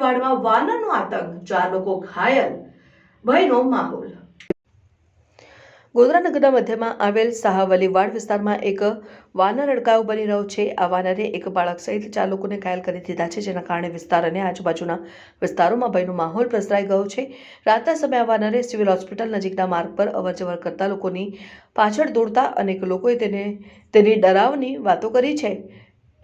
શાહવલીવાડમાં વાનરનો આતંક, ચાર લોકો ઘાયલ. ભયનો માહોલ. ગોધરા નગરના મધ્યમાં આવેલ શાહવલીવાડ વિસ્તારમાં એક વાનર અડકાયો બની રહ્યો છે. આ વાનરે એક બાળક સહિત ચાર લોકોને ઘાયલ કરી દીધા છે, જેના કારણે વિસ્તાર અને આજુબાજુના વિસ્તારોમાં ભયનો માહોલ પ્રસરાઈ ગયો છે. રાતના સમયે આ વાનરે સિવિલ હોસ્પિટલ નજીકના માર્ગ પર અવરજવર કરતા લોકોની પાછળ દોડતા અનેક લોકોએ તેને તેની ડરાવની વાતો કરી છે.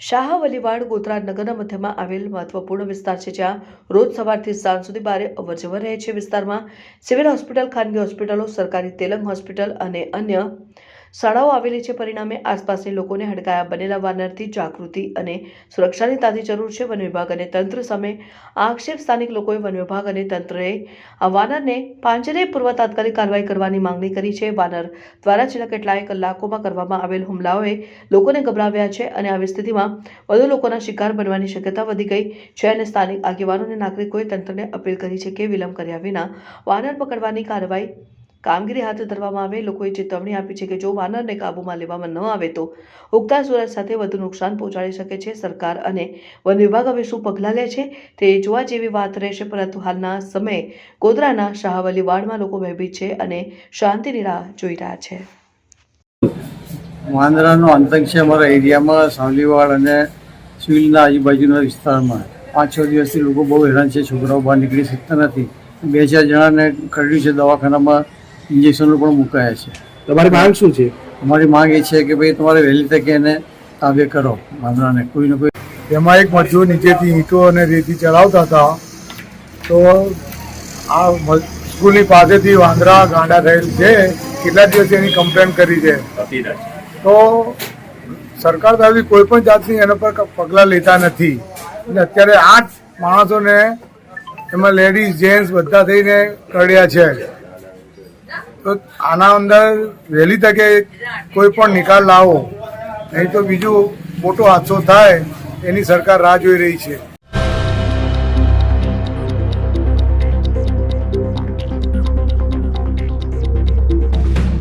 શાહવલીવાડ ગોત્રા નગરના મધ્યમાં આવેલ મહત્વપૂર્ણ વિસ્તાર છે જ્યાં રોજ સવારથી સાંજ સુધી ભારે અવરજવર રહે છે વિસ્તારમાં. સિવિલ હોસ્પિટલ, ખાનગી હોસ્પિટલો, સરકારી તેલંગ હોસ્પિટલ અને અન્ય શાળાઓ આવેલી છે. પરિણામે આસપાસની લોકોને હડકાયા બનેલા વાનરથી જાગૃતિ અને સુરક્ષાની તાતી જરૂર છે. વન વિભાગ અને તંત્ર સામે આક્ષેપ સ્થાનિક લોકોએ વન વિભાગ અને તંત્રએ આ વાનરને પાંજરે પૂર્વ તાત્કાલિક કાર્યવાહી કરવાની માંગણી કરી છે. વાનર દ્વારા છેલ્લા કેટલાય કલાકોમાં કરવામાં આવેલ હુમલાઓએ લોકોને ગભરાવ્યા છે અને આવી સ્થિતિમાં વધુ લોકોના શિકાર બનવાની શક્યતા વધી ગઈ છે અને સ્થાનિક આગેવાનો અને નાગરિકોએ તંત્રને અપીલ કરી છે કે વિલંબ કર્યા વિના વાનર પકડવાની કાર્યવાહી કામગીરી હાથ ધરવામાં આવે, લોકોએ ચેતવણી આપી છે કે જો વાનરને કાબૂમાં લેવામાં ન આવે તો ઉગતા સૂરજ સાથે વધુ નુકસાન પહોંચાડી શકે છે સરકાર અને વન વિભાગ હવે શું પગલાં લે છે તે જોવા જેવી વાત રહેશે, પરંતુ હાલના સમયે ગોધરાના શાહવલી વાડમાં લોકો ભયભીત છે અને શાંતિની રાહ જોઈ રહ્યા છે. વાંદરાનો આતંક છે અમારા એરિયામાં સાવલીવાડ અને સિવિલના આજુબાજુના વિસ્તારમાં. પાંચ, છ દિવસથી લોકો બહુ હેરાન છે, છોકરાઓ બહાર નીકળી શકતા નથી. બે, ચાર જણાને કરડ્યું છે દવાખાનામાં. ઇન્જેક્શનો પણ મુકાયા છે. તમારી માંગ શું છે? અમારી માંગ એ છે કે ભાઈ તમારે વહેલી તકે એને તાબે કરો વાંદરાને. કોઈ ને કોઈ એમાં એક મજૂર નીચેથી ઈંટો અને રેતી ચલાવતા હતા તો આ સ્કૂલની પાસેથી વાંદરા ગાંડા થયેલ છે. કેટલા દિવસ એની કમ્પ્લેન કરી છે? તો સરકાર તરફથી કોઈ પણ જાતની એના પર પગલાં લેતા નથી. અને અત્યારે આઠ માણસોને એમાં લેડીઝ જેન્ટ્સ બધા થઈને કરડ્યા છે. તો આના અંદર વહેલી તકે કોઈ પણ નિકાલ લાવો, નહીં તો બીજું મોટો હાદસો થાય, એની સરકાર રાહ જોઈ રહી છે.